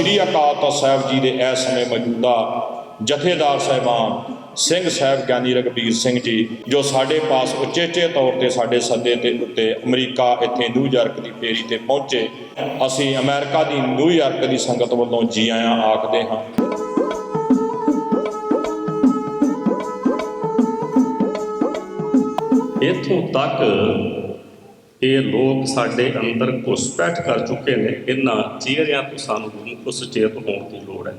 ਸ੍ਰੀ ਅਕਾਲ ਤਖਤ ਸਾਹਿਬ ਜੀ ਦੇ ਇਸ ਸਮੇਂ ਮੌਜੂਦਾ ਜਥੇਦਾਰ ਸਾਹਿਬਾਨ ਸਿੰਘ ਸਾਹਿਬ ਗਿਆਨੀ ਰਗਵੀਰ ਸਿੰਘ ਜੀ, ਜੋ ਸਾਡੇ ਪਾਸ ਉਚੇਚੇ ਤੌਰ ਤੇ ਸਾਡੇ ਸੱਦੇ ਤੇ ਉੱਤੇ ਅਮਰੀਕਾ ਇੱਥੇ ਨਿਊਯਾਰਕ ਦੀ ਫੇਰੀ ਤੇ ਪਹੁੰਚੇ, ਅਸੀਂ ਅਮਰੀਕਾ ਦੀ ਨਿਊਯਾਰਕ ਦੀ ਸੰਗਤ ਵੱਲੋਂ ਜੀ ਆਇਆਂ ਆਖਦੇ ਹਾਂ। ਇੱਥੋਂ ਤੱਕ ਇਹ ਲੋਕ ਸਾਡੇ ਅੰਦਰ ਘੁਸਪੈਠ ਕਰ ਚੁੱਕੇ ਨੇ, ਇਹਨਾਂ ਚਿਹਰਿਆਂ ਤੋਂ ਸਾਨੂੰ ਗੁਰਮੁਖ ਸੁਚੇਤ ਹੋਣ ਦੀ ਲੋੜ ਹੈ।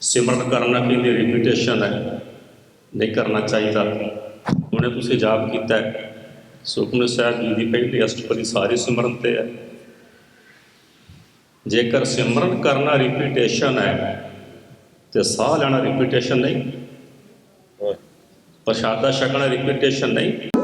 ਸਿਮਰਨ ਕਰਨਾ ਕਹਿੰਦੇ ਰਿਪੀਟੇਸ਼ਨ ਹੈ। ਨਹੀਂ ਕਰਨਾ ਚਾਹੀਦਾ। ਉਹਨੇ ਤੁਸੀਂ ਜਾਪ ਕੀਤਾ ਹੈ ਸੁਖਮਨੀ ਸਾਹਿਬ ਜੀ ਦੀ ਪਹਿਲੀ ਅਸ਼ਟਪਦੀ ਸਾਰੀ ਸਿਮਰਨ ਤੇ ਹੈ। ਜੇਕਰ ਸਿਮਰਨ ਕਰਨਾ ਰਿਪੀਟੇਸ਼ਨ ਹੈ ਤੇ ਸਾਹ ਲੈਣਾ ਰਿਪੀਟੇਸ਼ਨ ਨਹੀਂ। ਪ੍ਰਸ਼ਾਦਾ ਛਕਣਾ ਰਿਪੀਟੇਸ਼ਨ ਨਹੀਂ।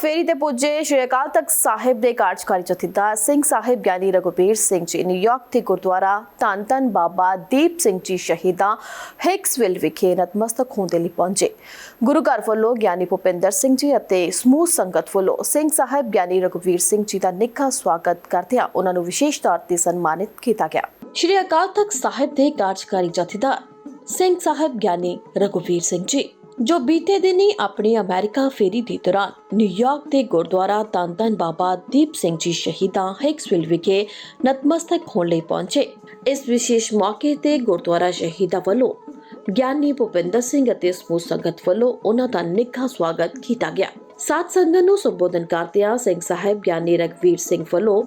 ਫੇਰੀ ਤੇ ਪੁੱਜੇ ਸ਼੍ਰੀ ਅਕਾਲ ਤਖਤ ਸਾਹਿਬ ਦੇ ਕਾਰਜਕਾਰੀ ਜਥੇਦਾਰ ਸਿੰਘ ਸਾਹਿਬ ਗਿਆਨੀ ਰਘੁਬੀਰ ਸਿੰਘ ਜੀ ਨਿਊਯਾਰਕ ਦੇ ਗੁਰਦੁਆਰਾ ਧੰਨ ਧੰਨ ਬਾਬਾ ਦੀਪ ਸਿੰਘ ਜੀ ਸ਼ਹੀਦਾਂ ਹਿਕਸਵਿਲ ਵਿਖੇ ਨਤਮਸਤਕ ਹੋਣ ਦੇ ਲਈ ਪਹੁੰਚੇ। ਗੁਰੂ ਘਰ ਵੱਲੋਂ ਗਿਆਨੀ ਭੁਪਿੰਦਰ ਸਿੰਘ ਜੀ ਅਤੇ ਸਮੂਹ ਸੰਗਤ ਵੱਲੋਂ ਸਿੰਘ ਸਾਹਿਬ ਗਿਆਨੀ ਰਘੁਬੀਰ ਸਿੰਘ ਜੀ ਦਾ ਨਿੱਘਾ ਸਵਾਗਤ ਕਰਦਿਆਂ ਉਹਨਾਂ ਨੂੰ ਵਿਸ਼ੇਸ਼ ਤੌਰ ਤੇ ਸਨਮਾਨਿਤ ਕੀਤਾ ਗਿਆ। ਸ਼੍ਰੀ ਅਕਾਲ ਤਖਤ ਸਾਹਿਬ ਦੇ ਕਾਰਜਕਾਰੀ ਜਥੇਦਾਰ ਸਿੰਘ ਸਾਹਿਬ ਗਿਆਨੀ ਰਘੁਵੀਰ ਸਿੰਘ ਜੀ ਜੋ ਬੀਤੇ ਦਿਨੀ ਆਪਣੀ ਅਮਰੀਕਾ ਫੇਰੀ ਦੇ ਦੌਰਾਨ ਨਿਊਯਾਰਕ ਦੇ ਗੁਰਦੁਆਰਾ ਧੰਨ ਬਾਬਾ ਦੀਪ ਸਿੰਘ ਜੀ ਸ਼ਹੀਦਾਂ ਹਿਕਸਵਿਲ ਵਿਖੇ ਨਤਮਸਤਕ ਹੋਣ ਲਈ ਪਹੁੰਚੇ। ਇਸ ਵਿਸ਼ੇਸ਼ ਮੌਕੇ ਤੇ ਗੁਰਦੁਆਰਾ ਸ਼ਹੀਦਾਂ ਵੱਲੋਂ ਗਿਆਨੀ ਭੁਪਿੰਦਰ ਸਿੰਘ ਅਤੇ ਸਮੂਹ ਸੰਗਤ ਵੱਲੋਂ ਉਹਨਾਂ ਦਾ ਨਿੱਘਾ ਸਵਾਗਤ ਕੀਤਾ ਗਿਆ। ਸਾਧ ਸੰਗਤ ਨੂੰ ਸੰਬੋਧਨ ਕਰਦਿਆਂ ਸਿੰਘ ਸਾਹਿਬ ਗਿਆਨੀ ਰਗਵੀਰ ਸਿੰਘ ਵੱਲੋਂ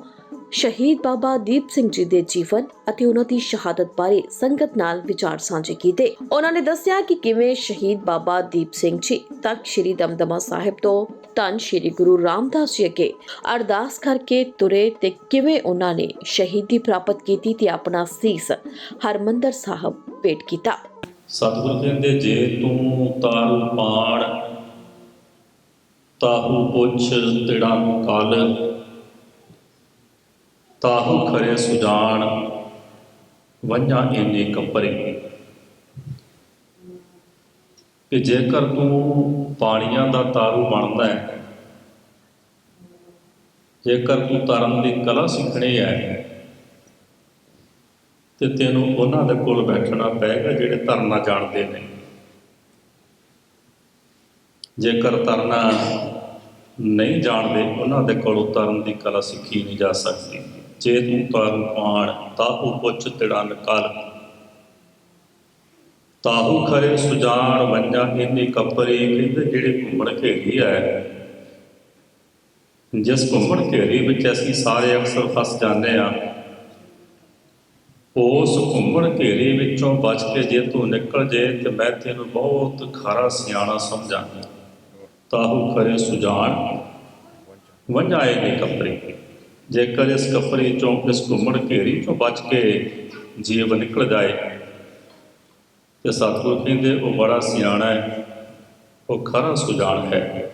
ਸ਼ਹੀਦ ਬਾਬਾ ਦੀਪ ਸਿੰਘ ਜੀ ਦੇ ਜੀਵਨ ਅਤੇ ਉਹਨਾਂ ਦੀ ਸ਼ਹਾਦਤ ਬਾਰੇ ਸੰਗਤ ਨਾਲ ਵਿਚਾਰ ਸਾਂਝੇ ਕੀਤੇ। ਉਹਨਾਂ ਨੇ ਦੱਸਿਆ ਕਿ ਕਿਵੇਂ ਸ਼ਹੀਦ ਬਾਬਾ ਦੀਪ ਸਿੰਘ ਜੀ ਤਖਤ ਸ੍ਰੀ ਦਮਦਮਾ ਸਾਹਿਬ ਤੋਂ ਧੰਨ ਸ੍ਰੀ ਗੁਰੂ ਰਾਮਦਾਸ ਜੀ ਅੱਗੇ ਅਰਦਾਸ ਕਰਕੇ ਤੁਰੇ ਤੇ ਕਿਵੇਂ ਉਹਨਾਂ ਨੇ ਸ਼ਹੀਦੀ ਪ੍ਰਾਪਤ ਕੀਤੀ ਤੇ ਆਪਣਾ ਸੀਸ ਹਰਮੰਦਰ ਸਾਹਿਬ ਭੇਟ ਕੀਤਾ। ਸਤਿਗੁਰੂ ਕਹਿੰਦੇ ਜੇ ਤੂੰ ਤਾਰੂ ਪਾਣ ਤਾਹੂ ਪੁੱਛ ਤਿੜਾ ਕਲ ਤਾਹੂ ਖਰੇ ਸੁਜਾਨ ਵੰਝਾ ਇਹਨੇ ਕੱਪਰੇ ਕਿ ਜੇਕਰ ਤੂੰ ਪਾਣੀਆਂ ਦਾ ਤਾਰੂ ਬਣਦਾ ਹੈ, ਜੇਕਰ ਤੂੰ ਤਰਨ ਦੀ ਕਲਾ ਸਿੱਖਣੀ ਹੈ, ਤੇ ਤੈਨੂੰ ਉਹਨਾਂ ਦੇ ਕੋਲ ਬੈਠਣਾ ਪਏਗਾ ਜਿਹੜੇ ਤਰਨਾ ਜਾਣਦੇ ਨੇ। ਜੇਕਰ ਤਰਨਾ ਨਹੀਂ ਜਾਣਦੇ, ਉਹਨਾਂ ਦੇ ਕੋਲੋਂ ਤਰਨ ਦੀ ਕਲਾ ਸਿੱਖੀ ਨਹੀਂ ਜਾ ਸਕਦੀ। ਜੇ ਤੂੰ ਤਰਨ ਪਾਣ ਤਾਹੂ ਪੁੱਛ ਤਿੜਨ ਕਲ। ਤਾਹੂ ਖਰੇ ਸੁਜਾਨ ਵੰਜਾ ਇੰਨੀ ਕੱਪਰੇ ਕਹਿੰਦੇ ਜਿਹੜੇ ਘੁੰਮਣ ਘੇਰੀ ਹੈ ਜਿਸ ਘੁੰਮਣ ਘੇਰੀ ਵਿੱਚ ਅਸੀਂ ਸਾਰੇ ਅਕਸਰ ਫਸ ਜਾਂਦੇ ਆ। ਉਸ ਘੁੰਮਣ ਘੇਰੇ ਵਿੱਚੋਂ ਬਚ ਕੇ ਜੇ ਤੂੰ ਨਿਕਲ ਜੇ ਤੇ ਮੈਂ ਤੈਨੂੰ ਬਹੁਤ ਖਾਰਾ ਸਿਆਣਾ ਸਮਝਾਂ ਤਾਹੂ ਖਰੇ ਸੁਜਾਨ ਵੰਜਾਏ ਨੇ ਕੱਪੜੇ ਜੇਕਰ ਇਸ ਕੱਪੜੇ ਚੋਂ ਇਸ ਘੁੰਮਣ ਘੇਰੀ ਚੋਂ ਬਚ ਕੇ ਜੀਵ ਨਿਕਲ ਜਾਏ, ਤੇ ਸਤਿਗੁਰੂ ਕਹਿੰਦੇ, ਉਹ ਬੜਾ ਸਿਆਣਾ ਹੈ, ਉਹ ਖਰਾ ਸੁਜਾਨ ਹੈ।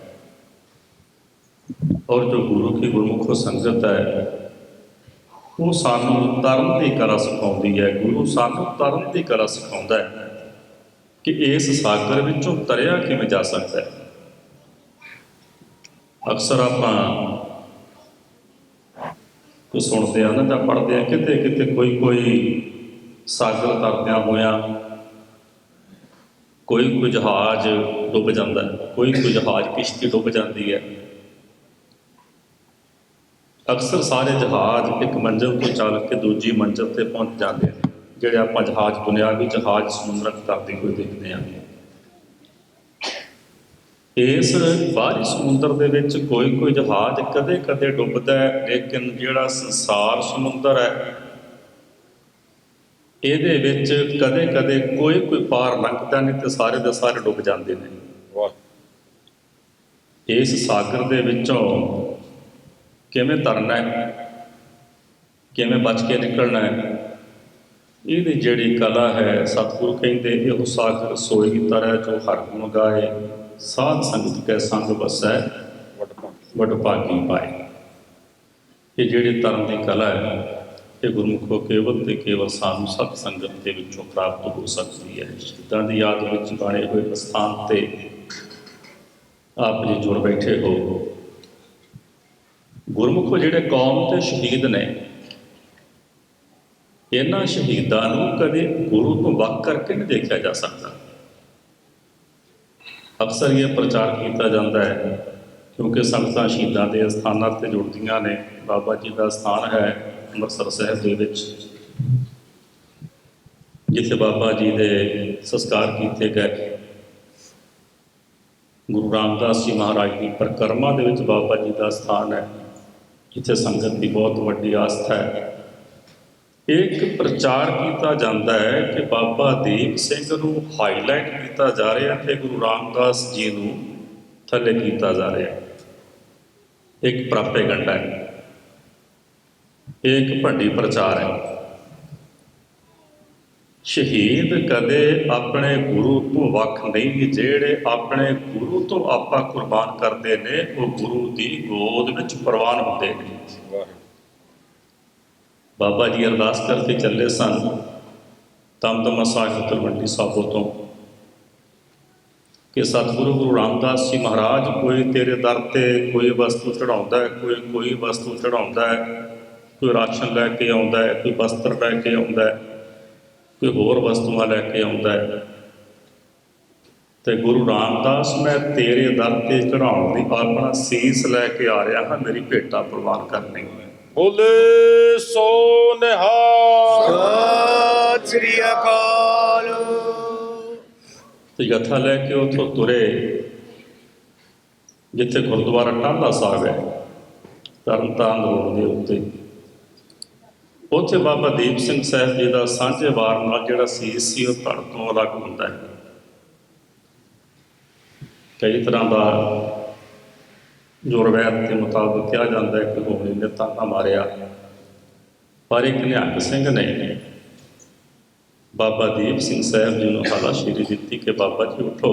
ਔਰ ਜੋ ਗੁਰੂ ਕੀ ਗੁਰਮੁਖੋ ਸੰਗਤ ਹੈ, ਉਹ ਸਾਨੂੰ ਤਰਨ ਦੀ ਕਲਾ ਸਿਖਾਉਂਦੀ ਹੈ। ਗੁਰੂ ਸਾਨੂੰ ਤਰਨ ਦੀ ਕਲਾ ਸਿਖਾਉਂਦਾ ਹੈ ਕਿ ਇਸ ਸਾਗਰ ਵਿੱਚੋਂ ਤਰਿਆ ਕਿਵੇਂ ਜਾ ਸਕਦਾ ਹੈ। ਅਕਸਰ ਆਪਾਂ ਕੋ ਸੁਣਦੇ ਆ ਨਾ ਜਾਂ ਪੜ੍ਹਦੇ ਆ, ਕਿਤੇ ਕਿਤੇ ਕੋਈ ਕੋਈ ਸਾਗਰ ਤਰਦਿਆਂ ਹੋਇਆ ਕੋਈ ਕੋਈ ਜਹਾਜ਼ ਡੁੱਬ ਜਾਂਦਾ ਕੋਈ ਕੋਈ ਜਹਾਜ਼ ਕਿਸ਼ਤੀ ਡੁੱਬ ਜਾਂਦੀ ਹੈ। ਅਕਸਰ ਸਾਰੇ ਜਹਾਜ਼ ਇੱਕ ਮੰਜ਼ਿਲ ਤੋਂ ਚੱਲ ਕੇ ਦੂਜੀ ਮੰਜ਼ਿਲ ਤੇ ਪਹੁੰਚ ਜਾਂਦੇ ਨੇ, ਜਿਹੜੇ ਆਪਾਂ ਜਹਾਜ਼ ਦੁਨਿਆਵੀ ਜਹਾਜ਼ ਸਮੁੰਦਰ ਕਰਦੇ ਹੋਏ ਦੇਖਦੇ ਹਾਂ। ਇਸ ਬਾਹਰੀ ਸਮੁੰਦਰ ਦੇ ਵਿੱਚ ਕੋਈ ਕੋਈ ਜਹਾਜ਼ ਕਦੇ-ਕਦੇ ਡੁੱਬਦਾ ਹੈ ਲੇਕਿਨ ਜਿਹੜਾ ਸੰਸਾਰ ਸਮੁੰਦਰ ਹੈ ਇਹਦੇ ਵਿੱਚ ਕਦੇ-ਕਦੇ ਕੋਈ ਕੋਈ ਪਾਰ ਲੰਘਦਾ ਨਹੀਂ ਤੇ ਸਾਰੇ ਦੇ ਸਾਰੇ ਡੁੱਬ ਜਾਂਦੇ ਨੇ। ਵਾਹ। ਇਸ ਸਾਗਰ ਦੇ ਵਿੱਚੋਂ ਕਿਵੇਂ ਤਰਨਾ ਹੈ? ਕਿਵੇਂ ਬਚ ਕੇ ਨਿਕਲਣਾ ਹੈ? ਇਹਦੀ ਜਿਹੜੀ ਕਲਾ ਹੈ ਸਤਿਗੁਰੂ ਕਹਿੰਦੇ ਇਹ ਸਾਗਰ ਸੋਈ ਤਰ੍ਹਾਂ ਜੋ ਹਰ ਗੁਣ ਗਾਏ। ਸਾਧ ਸੰਗਤ ਕੈ ਸੰਗ ਵਸੈ, ਵਡ ਭਾਗੀ ਪਾਏ। ਇਹ ਜਿਹੜੇ ਧਰਮ ਦੀ ਕਲਾ ਹੈ, ਇਹ ਗੁਰਮੁਖੋ ਕੇਵਲ ਤੇ ਕੇਵਲ ਸਾਨੂੰ ਸਤ ਸੰਗਤ ਦੇ ਵਿੱਚੋਂ ਪ੍ਰਾਪਤ ਹੋ ਸਕਦੀ ਹੈ। ਸ਼ਹੀਦਾਂ ਦੀ ਯਾਦ ਵਿੱਚ ਬਣੇ ਹੋਏ ਅਸਥਾਨ ਤੇ ਆਪ ਜੀ ਜੁੜ ਬੈਠੇ ਹੋ, ਗੁਰਮੁਖੋ ਜਿਹੜੇ ਕੌਮ ਤੇ ਸ਼ਹੀਦ ਨੇ, ਇਹਨਾਂ ਸ਼ਹੀਦਾਂ ਨੂੰ ਕਦੇ ਗੁਰੂ ਤੋਂ ਵੱਖ ਕਰਕੇ ਨਹੀਂ ਦੇਖਿਆ ਜਾ ਸਕਦਾ। ਅਕਸਰ ਇਹ ਪ੍ਰਚਾਰ ਕੀਤਾ ਜਾਂਦਾ ਹੈ, ਕਿਉਂਕਿ ਸੰਗਤਾਂ ਸ਼ਹੀਦਾਂ ਦੇ ਸਥਾਨਾਂ ਤੇ ਜੁੜਦੀਆਂ ਨੇ। ਬਾਬਾ ਜੀ ਦਾ ਸਥਾਨ ਹੈ ਅੰਮ੍ਰਿਤਸਰ ਸਾਹਿਬ ਦੇ ਵਿੱਚ। ਜਿੱਥੇ ਬਾਬਾ ਜੀ ਦੇ ਸੰਸਕਾਰ ਕੀਤੇ ਗਏ। ਗੁਰੂ ਰਾਮਦਾਸ ਜੀ ਮਹਾਰਾਜ ਦੀ ਪਰਿਕਰਮਾ ਦੇ ਵਿੱਚ ਬਾਬਾ ਜੀ ਦਾ ਸਥਾਨ ਹੈ, ਜਿੱਥੇ ਸੰਗਤ ਦੀ ਬਹੁਤ ਵੱਡੀ ਆਸਥਾ ਹੈ। ਇੱਕ ਪ੍ਰਚਾਰ ਕੀਤਾ ਜਾਂਦਾ ਹੈ ਕਿ ਬਾਬਾ ਦੀਪ ਸਿੰਘ ਨੂੰ ਹਾਈਲਾਈਟ ਕੀਤਾ ਜਾ ਰਿਹਾ ਤੇ ਗੁਰੂ ਰਾਮਦਾਸ ਜੀ ਨੂੰ ਥੱਲੇ ਕੀਤਾ ਜਾ ਰਿਹਾ। ਹੈ ਇੱਕ ਪ੍ਰਾਪੇਗੰਡਾ ਹੈ। ਇਹ ਇੱਕ ਵੱਡੀ ਪ੍ਰਚਾਰ ਹੈ। ਸ਼ਹੀਦ ਕਦੇ ਆਪਣੇ ਗੁਰੂ ਤੋਂ ਵੱਖ ਨਹੀਂ, ਜਿਹੜੇ ਆਪਣੇ ਗੁਰੂ ਤੋਂ ਆਪਾਂ ਕੁਰਬਾਨ ਕਰਦੇ ਨੇ, ਉਹ ਗੁਰੂ ਦੀ ਗੋਦ ਵਿੱਚ ਪ੍ਰਵਾਨ ਹੁੰਦੇ ਨੇ। ਬਾਬਾ ਜੀ ਅਰਦਾਸ ਕਰਕੇ ਚੱਲੇ ਸਨ। ਦਮਦਮਾ ਸਾਹਿਬ ਤਲਵੰਡੀ ਸਾਬੋ ਤੋਂ। ਕਿ ਸਤਿਗੁਰੂ ਗੁਰੂ ਰਾਮਦਾਸ ਜੀ ਮਹਾਰਾਜ, ਕੋਈ ਤੇਰੇ ਦਰ ਤੇ ਕੋਈ ਵਸਤੂ ਚੜਾਉਂਦਾ ਹੈ, ਕੋਈ ਕੋਈ ਵਸਤੂ ਚੜਾਉਂਦਾ ਹੈ, ਕੋਈ ਰਾਸ਼ਨ ਲੈ ਕੇ ਆਉਂਦਾ ਹੈ, ਕੋਈ ਵਸਤਰ ਲੈ ਕੇ ਆਉਂਦਾ ਹੈ, ਕੋਈ ਹੋਰ ਵਸਤੂਆਂ ਲੈ ਕੇ ਆਉਂਦਾ ਹੈ। ਤੇ ਗੁਰੂ ਰਾਮਦਾਸ, ਮੈਂ ਤੇਰੇ ਦਰ ਤੇ ਚੜਾਉਣ ਦੀ ਆਪਣਾ ਸੀਸ ਲੈ ਕੇ ਆ ਰਿਹਾ ਹਾਂ, ਮੇਰੀ ਭੇਟਾ ਪ੍ਰਵਾਨ ਕਰਨੀ। ਹੈ ਬੋਲੇ ਸੋ ਨਿਹਾਲ। ਸਤਿ ਸ੍ਰੀ ਅਕਾਲ। ਤੇ ਜਥਾ ਲੈ ਕੇ ਉਥੋਂ ਤੁਰੇ ਜਿੱਥੇ ਗੁਰਦੁਆਰਾ ਟਾਹਲਾ ਸਾਹਿਬ ਹੈ ਤਰਨਤਾਰਨ ਰੋਡ ਦੇ ਉੱਤੇ। ਉੱਥੇ ਬਾਬਾ ਦੀਪ ਸਿੰਘ ਸਾਹਿਬ ਜੀ ਦਾ ਸਾਂਝੇ ਵਾਰ ਨਾਲ ਜਿਹੜਾ ਸੀਸ ਸੀ ਉਹ ਧੜ ਤੋਂ ਅਲੱਗ ਹੁੰਦਾ ਹੈ। ਕਈ ਤਰ੍ਹਾਂ ਦਾ ਜੋ ਰਵਾਇਤ ਦੇ ਮੁਤਾਬਕ ਕਿਹਾ ਜਾਂਦਾ ਹੈ ਕਿ ਹੋਣੀ ਨੇ ਤਾਨਾ ਮਾਰਿਆ। ਪਰ ਇੱਕ ਨਿਹੰਗ ਸਿੰਘ ਨੇ ਬਾਬਾ ਦੀਪ ਸਿੰਘ ਸਾਹਿਬ ਜੀ ਨੂੰ ਹਾਲਾਸ਼ੀਰੀ ਦਿੱਤੀ ਕਿ ਬਾਬਾ ਜੀ ਉਠੋ।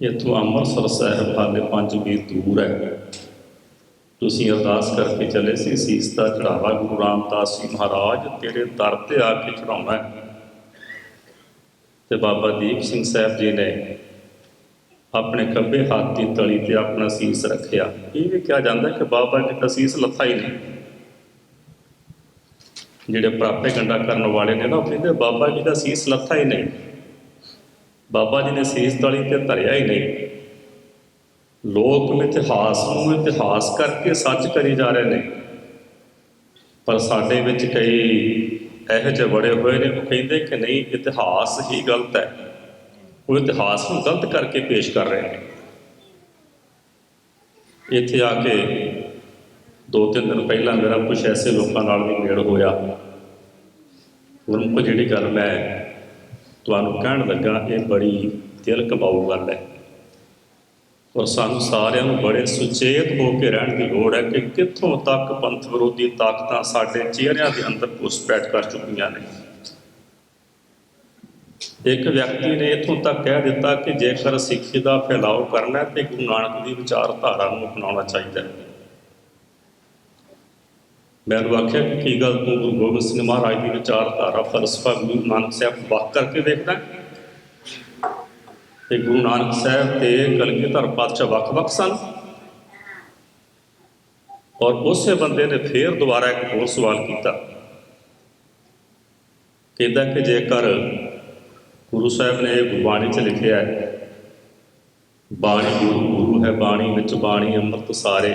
ਇੱਥੋਂ ਅੰਮ੍ਰਿਤਸਰ ਸਾਹਿਬ ਹਾਲੇ ਪੰਜ ਮੀਲ ਦੂਰ ਹੈ। ਤੁਸੀਂ ਅਰਦਾਸ ਕਰਕੇ ਚਲੇ ਸੀ, ਸੀਸ ਦਾ ਚੜਾਵਾ ਗੁਰੂ ਰਾਮਦਾਸ ਜੀ ਮਹਾਰਾਜ ਤੇਰੇ ਦਰ ਤੇ ਆ ਕੇ ਚੜਾਉਣਾ ਹੈ। ਤੇ ਬਾਬਾ ਦੀਪ ਸਿੰਘ ਸਾਹਿਬ ਜੀ ਨੇ ਆਪਣੇ ਖੱਬੇ ਹੱਥ ਦੀ ਤਲੀ ਤੇ ਆਪਣਾ ਸੀਸ ਰੱਖਿਆ। ਇਹ ਵੀ ਕਿਹਾ ਜਾਂਦਾ ਕਿ ਬਾਬਾ ਜੀ ਦਾ ਸੀਸ ਲੱਥਾ ਹੀ ਨਹੀਂ। ਜਿਹੜੇ ਪ੍ਰਾਪੇ ਗੰਡਾ ਕਰਨ ਵਾਲੇ ਨੇ ਨਾ, ਉਹ ਕਹਿੰਦੇ ਬਾਬਾ ਜੀ ਦਾ ਸੀਸ ਲੱਥਾ ਹੀ ਨਹੀਂ। ਬਾਬਾ ਜੀ ਨੇ ਸੀਸ ਤਲੀ ਤੇ ਧਰਿਆ ਹੀ ਨਹੀਂ। ਲੋਕ ਇਤਿਹਾਸ ਨੂੰ ਇਤਿਹਾਸ ਕਰਕੇ ਸੱਚ ਕਰੀ ਜਾ ਰਹੇ ਨੇ। ਪਰ ਸਾਡੇ ਵਿੱਚ ਕਈ ਇਹੋ ਜਿਹੇ ਬੜੇ ਹੋਏ ਨੇ, ਉਹ ਕਹਿੰਦੇ ਕਿ ਨਹੀਂ, ਇਤਿਹਾਸ ਹੀ ਗਲਤ ਹੈ। ਉਹ ਇਤਿਹਾਸ ਨੂੰ ਗਲਤ ਕਰਕੇ ਪੇਸ਼ ਕਰ ਰਹੇ ਨੇ। ਇੱਥੇ ਆ ਕੇ ਦੋ ਤਿੰਨ ਦਿਨ ਪਹਿਲਾਂ ਮੇਰਾ ਕੁਝ ਐਸੇ ਲੋਕਾਂ ਨਾਲ ਵੀ ਮੇਲ ਹੋਇਆ। ਗੁਰਮੁਖ ਜਿਹੜੀ ਗੱਲ ਮੈਂ ਤੁਹਾਨੂੰ ਕਹਿਣ ਲੱਗਾ, ਇਹ ਬੜੀ ਦਿਲ ਕਮਾਊ ਗੱਲ ਹੈ। ਔਰ ਸਾਨੂੰ ਸਾਰਿਆਂ ਨੂੰ ਬੜੇ ਸੁਚੇਤ ਹੋ ਕੇ ਰਹਿਣ ਦੀ ਲੋੜ ਹੈ ਕਿ ਕਿੱਥੋਂ ਤੱਕ ਪੰਥ ਵਿਰੋਧੀ ਤਾਕਤਾਂ ਸਾਡੇ ਚਿਹਰਿਆਂ ਦੇ ਅੰਦਰ ਘੁਸਪੈਠ ਕਰ ਚੁੱਕੀਆਂ ਨੇ। ਇੱਕ ਵਿਅਕਤੀ ਨੇ ਇੱਥੋਂ ਤੱਕ ਕਹਿ ਦਿੱਤਾ ਕਿ ਜੇਕਰ ਸਿੱਖੀ ਦਾ ਫੈਲਾਓ ਕਰਨਾ ਹੈ, ਤੇ ਗੁਰੂ ਨਾਨਕ ਦੀ ਵਿਚਾਰਧਾਰਾ ਨੂੰ ਅਪਣਾਉਣਾ ਚਾਹੀਦਾ ਹੈ। ਮੈਂ ਆਖਿਆ ਕਿ ਕੀ ਗੱਲ ਤੂੰ ਗੁਰੂ ਗੋਬਿੰਦ ਸਿੰਘ ਮਹਾਰਾਜ ਦੀ ਵਿਚਾਰਧਾਰਾ ਫਲਸਫਾ ਗੁਰੂ ਨਾਨਕ ਸਾਹਿਬ ਵੱਖ ਕਰਕੇ ਦੇਖਦਾ ਹੈ? ਤੇ ਗੁਰੂ ਨਾਨਕ ਸਾਹਿਬ ਤੇ ਕਲਗੀਧਰ ਪਾਤਸ਼ਾਹ ਵੱਖ-ਵੱਖ ਸਨ। ਔਰ ਉਸੇ ਬੰਦੇ ਨੇ ਫੇਰ ਦੁਬਾਰਾ ਇੱਕ ਹੋਰ ਸਵਾਲ ਕੀਤਾ। ਕਹਿੰਦਾ ਕਿ ਜੇਕਰ ਗੁਰੂ ਸਾਹਿਬ ਨੇ ਗੁਰਬਾਣੀ 'ਚ ਲਿਖਿਆ ਹੈ ਬਾਣੀ ਗੁਰੂ ਗੁਰੂ ਹੈ ਬਾਣੀ ਵਿੱਚ ਬਾਣੀ ਅੰਮ੍ਰਿਤ ਸਾਰੇ।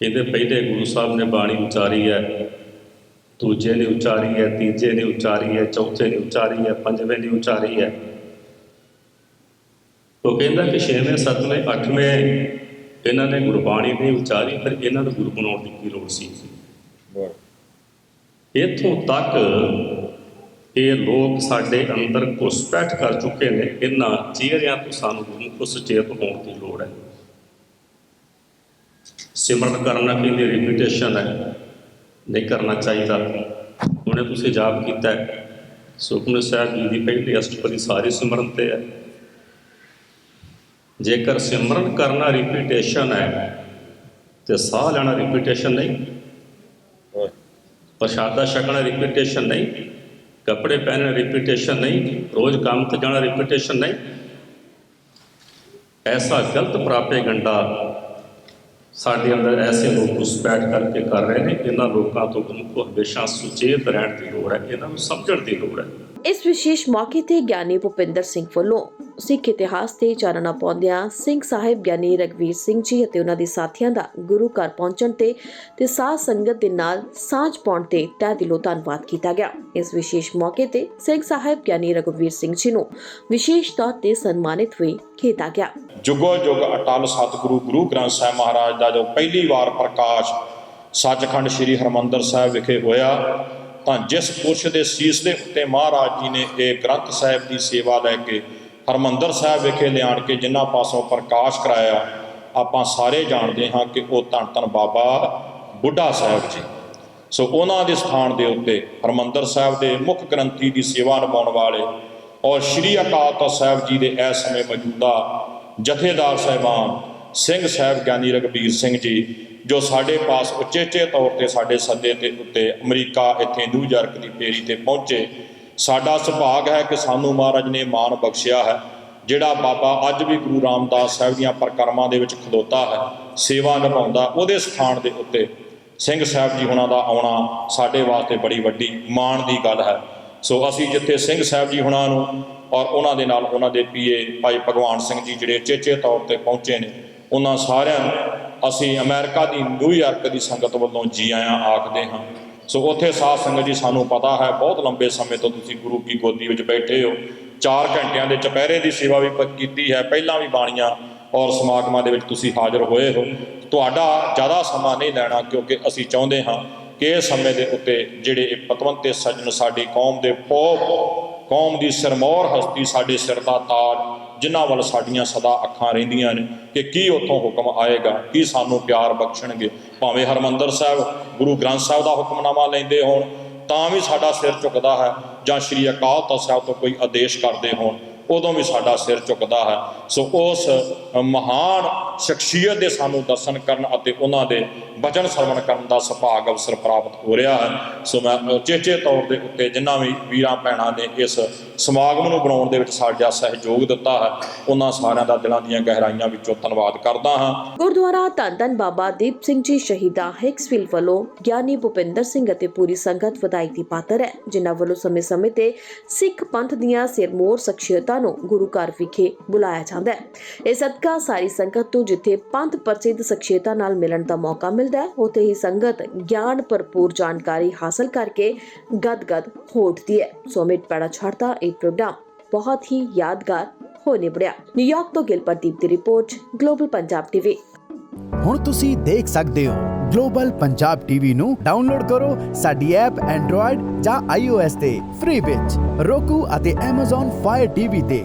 ਕਹਿੰਦੇ ਪਹਿਲੇ ਗੁਰੂ ਸਾਹਿਬ ਨੇ ਬਾਣੀ ਉਚਾਰੀ ਹੈ ਦੂਜੇ ਨੇ ਉਚਾਰੀ ਹੈ ਤੀਜੇ ਨੇ ਉਚਾਰੀ ਹੈ ਚੌਥੇ ਨੇ ਉਚਾਰੀ ਹੈ ਪੰਜਵੇਂ ਨੇ ਉਚਾਰੀ ਹੈ। ਉਹ ਕਹਿੰਦਾ ਕਿ ਛੇਵੇਂ ਸੱਤਵੇਂ ਅੱਠਵੇਂ ਇਹਨਾਂ ਨੇ ਗੁਰਬਾਣੀ ਨਹੀਂ ਉਚਾਰੀ ਫਿਰ ਇਹਨਾਂ ਨੂੰ ਗੁਰੂ ਬਣਾਉਣ ਦੀ ਕੀ ਲੋੜ ਸੀ? ਇੱਥੋਂ ਤੱਕ ਇਹ ਲੋਕ ਸਾਡੇ ਅੰਦਰ ਘੁਸਪੈਠ ਕਰ ਚੁੱਕੇ ਨੇ ਇਹਨਾਂ ਚਿਹਰਿਆਂ ਤੋਂ ਸਾਨੂੰ ਗੁਰਮੁਖ ਸੁਚੇਤ ਹੋਣ ਦੀ ਲੋੜ ਹੈ। ਸਿਮਰਨ ਕਰਨਾ ਕਹਿੰਦੇ ਰਿਪੀਟੇਸ਼ਨ ਹੈ ਨਹੀਂ ਕਰਨਾ ਚਾਹੀਦਾ। ਹੁਣੇ ਤੁਸੀਂ ਜਾਪ ਕੀਤਾ ਸੁਖਮਨੀ ਸਾਹਿਬ ਜੀ ਦੀ ਪਹਿਲੀ ਅਸ਼ਟਪਦੀ ਸਾਰੀ ਸਿਮਰਨ ਤੇ ਹੈ। ਜੇਕਰ ਸਿਮਰਨ ਕਰਨਾ ਰਿਪੀਟੇਸ਼ਨ ਹੈ ਤੇ ਸਾਹ ਲੈਣਾ ਰਿਪੀਟੇਸ਼ਨ ਨਹੀਂ ਪ੍ਰਸ਼ਾਦਾ ਛਕਣਾ ਰਿਪੀਟੇਸ਼ਨ ਨਹੀਂ ਕੱਪੜੇ ਪਹਿਨਣਾ ਰਿਪੀਟੇਸ਼ਨ ਨਹੀਂ, ਰੋਜ਼ ਕੰਮ ਤੇ ਜਾਣਾ ਰਿਪੀਟੇਸ਼ਨ ਨਹੀਂ। ਐਸਾ ਗਲਤ ਪ੍ਰਾਪੇ ਗੰਡਾ ਸਾਡੇ ਅੰਦਰ ਐਸੇ ਲੋਕ ਘੁਸਪੈਠ ਕਰਕੇ ਕਰ ਰਹੇ ਨੇ ਇਹਨਾਂ ਲੋਕਾਂ ਤੋਂ ਨੂੰ ਹਮੇਸ਼ਾ ਸੁਚੇਤ ਰਹਿਣ ਦੀ ਲੋੜ ਹੈ ਇਹਨਾਂ ਨੂੰ ਸਮਝਣ ਦੀ ਲੋੜ ਹੈ। ਇਸ ਵਿਸ਼ੇਸ਼ ਮੌਕੇ ਤੇ ਗਿਆਨੀ ਭੁਪਿੰਦਰ ਸਿੰਘ ਵੱਲੋਂ ਸਿੱਖ ਇਤਿਹਾਸ ਤੇ ਚਾਨਣਾ ਪਾਉਂਦਿਆਂ ਸਿੰਘ ਸਾਹਿਬ ਗਿਆਨੀ ਰਗਵੀਰ ਸਿੰਘ ਜੀ ਅਤੇ ਉਹਨਾਂ ਦੇ ਸਾਥੀਆਂ ਦਾ ਗੁਰੂ ਘਰ ਪਹੁੰਚਣ ਤੇ ਤੇ ਸਾਧ ਸੰਗਤ ਦੇ ਨਾਲ ਸਾਂਝ ਪਾਉਣ ਤੇ ਤਹਿ ਦਿਲੋਂ ਧੰਨਵਾਦ ਕੀਤਾ ਗਿਆ। ਇਸ ਵਿਸ਼ੇਸ਼ ਮੌਕੇ ਤੇ ਸਿੰਘ ਸਾਹਿਬ ਗਿਆਨੀ ਰਗਵੀਰ ਸਿੰਘ ਜੀ ਨੂੰ ਵਿਸ਼ੇਸ਼ ਤੌਰ ਤੇ ਸਨਮਾਨਿਤ ਹੋਏ ਕੀਤਾ ਗਿਆ। ਜੁਗੋ ਜੁਗ ਅਟਲ ਸਤਿਗੁਰੂ, ਗੁਰੂ ਗ੍ਰੰਥ ਸਾਹਿਬ ਮਹਾਰਾਜ ਦਾ ਜੋ ਪਹਿਲੀ ਵਾਰ ਪ੍ਰਕਾਸ਼ ਸੱਚਖੰਡ ਸ੍ਰੀ ਹਰਮੰਦਰ ਸਾਹਿਬ ਵਿਖੇ ਹੋਇਆ ਤਾਂ ਜਿਸ ਪੁਰਸ਼ ਦੇ ਸੀਸ ਦੇ ਉੱਤੇ ਮਹਾਰਾਜ ਜੀ ਨੇ ਇਹ ਗ੍ਰੰਥ ਸਾਹਿਬ ਦੀ ਸੇਵਾ ਲੈ ਕੇ ਹਰਮੰਦਰ ਸਾਹਿਬ ਵਿਖੇ ਲਿਆਣ ਕੇ ਜਿਨ੍ਹਾਂ ਪਾਸੋਂ ਪ੍ਰਕਾਸ਼ ਕਰਾਇਆ, ਆਪਾਂ ਸਾਰੇ ਜਾਣਦੇ ਹਾਂ ਕਿ ਉਹ ਧੰਨ ਧੰਨ ਬਾਬਾ ਬੁੱਢਾ ਸਾਹਿਬ ਜੀ। ਸੋ ਉਹਨਾਂ ਦੇ ਸਥਾਨ ਦੇ ਉੱਤੇ ਹਰਮੰਦਰ ਸਾਹਿਬ ਦੇ ਮੁੱਖ ਗ੍ਰੰਥੀ ਦੀ ਸੇਵਾ ਨਿਭਾਉਣ ਵਾਲੇ ਔਰ ਸ਼੍ਰੀ ਅਕਾਲ ਤਖਤ ਸਾਹਿਬ ਜੀ ਦੇ ਇਸ ਸਮੇਂ ਮੌਜੂਦਾ ਜਥੇਦਾਰ ਸਾਹਿਬਾਨ ਸਿੰਘ ਸਾਹਿਬ ਗਿਆਨੀ ਰਗਬੀਰ ਸਿੰਘ ਜੀ, ਜੋ ਸਾਡੇ ਪਾਸ ਉਚੇਚੇ ਤੌਰ ਤੇ ਸਾਡੇ ਸੱਦੇ ਤੇ ਉੱਤੇ ਅਮਰੀਕਾ ਇੱਥੇ ਨਿਊਯਾਰਕ ਦੀ ਪੇਰੀ ਤੇ ਪਹੁੰਚੇ, ਸਾਡਾ ਸੁਭਾਗ ਹੈ ਕਿ ਸਾਨੂੰ ਮਹਾਰਾਜ ਨੇ ਮਾਣ ਬਖਸ਼ਿਆ ਹੈ, ਜਿਹੜਾ ਬਾਬਾ ਅੱਜ ਵੀ ਗੁਰੂ ਰਾਮਦਾਸ ਸਾਹਿਬ ਦੀਆਂ ਪ੍ਰਕਰਮਾਂ ਦੇ ਵਿੱਚ ਖਲੋਤਾ ਹੈ, ਸੇਵਾ ਨਿਭਾਉਂਦਾ, ਉਹਦੇ ਸਥਾਨ ਦੇ ਉੱਤੇ ਸਿੰਘ ਸਾਹਿਬ ਜੀ ਹੁਣਾਂ ਦਾ ਆਉਣਾ ਸਾਡੇ ਵਾਸਤੇ ਬੜੀ ਵੱਡੀ ਮਾਣ ਦੀ ਗੱਲ ਹੈ। ਸੋ ਅਸੀਂ ਜਿੱਥੇ ਸਿੰਘ ਸਾਹਿਬ ਜੀ ਹੁਣਾਂ ਨੂੰ ਔਰ ਉਹਨਾਂ ਦੇ ਨਾਲ ਉਹਨਾਂ ਦੇ ਪੀਏ ਭਾਈ ਭਗਵਾਨ ਸਿੰਘ ਜੀ ਜਿਹੜੇ ਚੇਚੇ ਤੌਰ ਤੇ ਪਹੁੰਚੇ ਨੇ ਉਹਨਾਂ ਸਾਰਿਆਂ ਨੂੰ ਅਸੀਂ ਅਮਰੀਕਾ ਦੀ ਨਿਊਯਾਰਕ ਦੀ ਸੰਗਤ ਵੱਲੋਂ ਜੀ ਆਇਆਂ ਆਖਦੇ ਹਾਂ। ਸੋ ਉੱਥੇ ਸਾਧ ਸੰਗਤ ਜੀ ਸਾਨੂੰ ਪਤਾ ਹੈ, ਬਹੁਤ ਲੰਬੇ ਸਮੇਂ ਤੋਂ ਤੁਸੀਂ ਗੁਰੂ ਕੀ ਗੋਦੀ ਵਿੱਚ ਬੈਠੇ ਹੋ। 4 ਘੰਟਿਆਂ ਦੇ ਚਪਹਿਰੇ ਦੀ ਸੇਵਾ ਵੀ ਪ- ਕੀਤੀ ਹੈ, ਪਹਿਲਾਂ ਵੀ ਬਾਣੀਆਂ ਔਰ ਸਮਾਗਮਾਂ ਦੇ ਵਿੱਚ ਤੁਸੀਂ ਹਾਜ਼ਰ ਹੋਏ ਹੋ। ਤੁਹਾਡਾ ਜ਼ਿਆਦਾ ਸਮਾਂ ਨਹੀਂ ਲੈਣਾ ਕਿਉਂਕਿ ਅਸੀਂ ਚਾਹੁੰਦੇ ਹਾਂ ਕਿ ਇਹ ਸਮੇਂ ਦੇ ਉੱਤੇ ਜਿਹੜੇ ਇਹ ਪਤਵੰਤੇ ਸੱਜਣ ਸਾਡੀ ਕੌਮ ਦੇ ਪੋਪ ਕੌਮ ਦੀ ਸਿਰਮੌਰ ਹਸਤੀ, ਸਾਡੇ ਸਿਰ ਦਾ ਤਾਜ ਜਿਨ੍ਹਾਂ ਵੱਲ ਸਾਡੀਆਂ ਸਦਾ ਅੱਖਾਂ ਰਹਿੰਦੀਆਂ ਨੇ ਕਿ ਕੀ ਉੱਥੋਂ ਹੁਕਮ ਆਏਗਾ, ਕੀ ਸਾਨੂੰ ਪਿਆਰ ਬਖਸ਼ਣਗੇ। ਭਾਵੇਂ ਹਰਮੰਦਰ ਸਾਹਿਬ, ਗੁਰੂ ਗ੍ਰੰਥ ਸਾਹਿਬ ਦਾ ਹੁਕਮਨਾਮਾ ਲੈਂਦੇ ਹੋਣ, ਤਾਂ ਵੀ ਸਾਡਾ ਸਿਰ ਝੁਕਦਾ ਹੈ, ਜਾਂ ਸ਼੍ਰੀ ਅਕਾਲ ਤਖਤ ਸਾਹਿਬ ਤੋਂ ਕੋਈ ਆਦੇਸ਼ ਕਰਦੇ ਹੋਣ, ਉਦੋਂ ਵੀ ਸਾਡਾ ਸਿਰ ਝੁਕਦਾ ਹੈ। ਸੋ ਉਸ ਮਹਾਨ ਸ਼ਖਸੀਅਤ ਦੇ ਸਾਨੂੰ ਦਰਸ਼ਨ ਕਰਨ ਅਤੇ ਉਹਨਾਂ ਦੇ ਬਚਨ ਸਰਵਣ ਕਰਨ ਦਾ ਸੁਭਾਗ ਅਵਸਰ ਪ੍ਰਾਪਤ ਹੋ ਰਿਹਾ ਹੈ। ਸੋ ਮੈਂ ਉਚੇਚੇ ਤੌਰ ਦੇ ਉੱਤੇ ਜਿਨ੍ਹਾਂ ਵੀ ਵੀਰਾਂ ਭੈਣਾਂ ਨੇ ਇਸ ਸਮਾਗਮ ਨੂੰ ਬਣਾਉਣ ਦੇ ਵਿੱਚ ਸਾਡਾ ਸਹਿਯੋਗ ਦਿੱਤਾ ਹੈ, ਉਹਨਾਂ ਸਾਰਿਆਂ ਦਾ ਦਿਲਾਂ ਦੀਆਂ ਗਹਿਰਾਈਆਂ ਵਿੱਚੋਂ ਧੰਨਵਾਦ ਕਰਦਾ ਹਾਂ। ਗੁਰਦੁਆਰਾ ਧੰਨ ਬਾਬਾ ਦੀਪ ਸਿੰਘ ਜੀ ਸ਼ਹੀਦਾਂ ਹਿਕਸਵਿਲ ਵੱਲੋਂ ਗਿਆਨੀ ਭੁਪਿੰਦਰ ਸਿੰਘ ਅਤੇ ਪੂਰੀ ਸੰਗਤ ਵਧਾਈ ਦੀ ਪਾਤਰ ਹੈ, ਜਿਨ੍ਹਾਂ ਵੱਲੋਂ ਸਮੇਂ-ਸਮੇਂ ਤੇ ਸਿੱਖ ਪੰਥ ਦੀਆਂ ਸਿਰਮੌਰ ਸ਼ਖਸੀਅਤਾਂ ਨੂੰ ਗੁਰੂ ਘਰ ਵਿਖੇ ਬੁਲਾਇਆ ਜਾਂਦਾ ਹੈ। ਇਹ ਸਦਕਾ ਸਾਰੀ ਸੰਗਤ ਤੋਂ ਜਿੱਥੇ ਪੰਥ ਪ੍ਰਸਿੱਧ ਸ਼ਖਸੀਅਤਾਂ ਨਾਲ ਮਿਲਣ ਦਾ ਮੌਕਾ ਮਿਲਦਾ ਹੈ, ਉੱਥੇ ਹੀ ਸੰਗਤ ਗਿਆਨ ਭਰਪੂਰ ਜਾਣਕਾਰੀ ਹਾਸਲ ਕਰਕੇ ਗਦ-ਗਦ ਹੈ ਸੋਮਿਤ ਪੈੜਾ, ਛੜਦਾ ਇਹ ਪ੍ਰੋਗਰਾਮ। ਬਹੁਤ ਹੀ ਯਾਦਗਾਰ ਹੋ ਨਿਬੜਿਆ। ਨਿਊਯਾਰਕ ਤੋਂ ਗਿਲਪਰਦੀਪ ਦੀ ਰਿਪੋਰਟ, ਗਲੋਬਲ ਪੰਜਾਬ ਟੀਵੀ। ਹੁਣ ਤੁਸੀਂ ਦੇਖ ਸਕਦੇ ਹੋ ਗਲੋਬਲ ਪੰਜਾਬ ਟੀਵੀ ਨੂੰ ਡਾਊਨਲੋਡ ਕਰੋ ਸਾਡੀ ਐਪ ਐਂਡਰੋਇਡ ਜਾਂ iOS ਤੇ ਫ੍ਰੀ ਵਿੱਚ। roku ਅਤੇ Amazon Fire TV ਤੇ